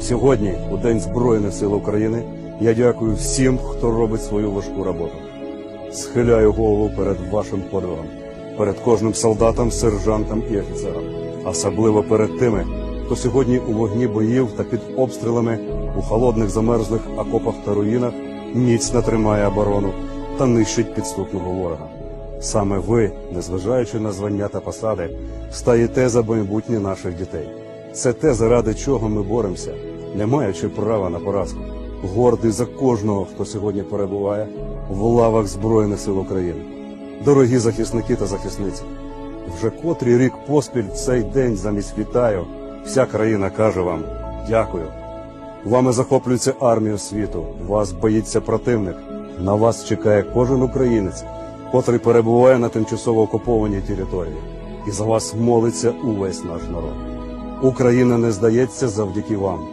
Сьогодні, у День Збройних сил України, я дякую всім, хто робить свою важку роботу. Схиляю голову перед вашим подвигом, перед кожним солдатом, сержантом і офіцером, особливо перед тими, хто сьогодні у вогні боїв та під обстрілами у холодних замерзлих окопах та руїнах міцно тримає оборону та нищить підступного ворога. Саме ви, незважаючи на звання та посади, стаєте за майбутнє наших дітей. Це те, заради чого ми боремося, не маючи права на поразку. Гордий за кожного, хто сьогодні перебуває в лавах Збройних сил України. Дорогі захисники та захисниці, вже котрий рік поспіль цей день замість вітаю, вся країна каже вам дякую. Вами захоплюється армія світу, вас боїться противник. На вас чекає кожен українець, котрий перебуває на тимчасово окупованій території. І за вас молиться увесь наш народ. Україна не здається завдяки вам.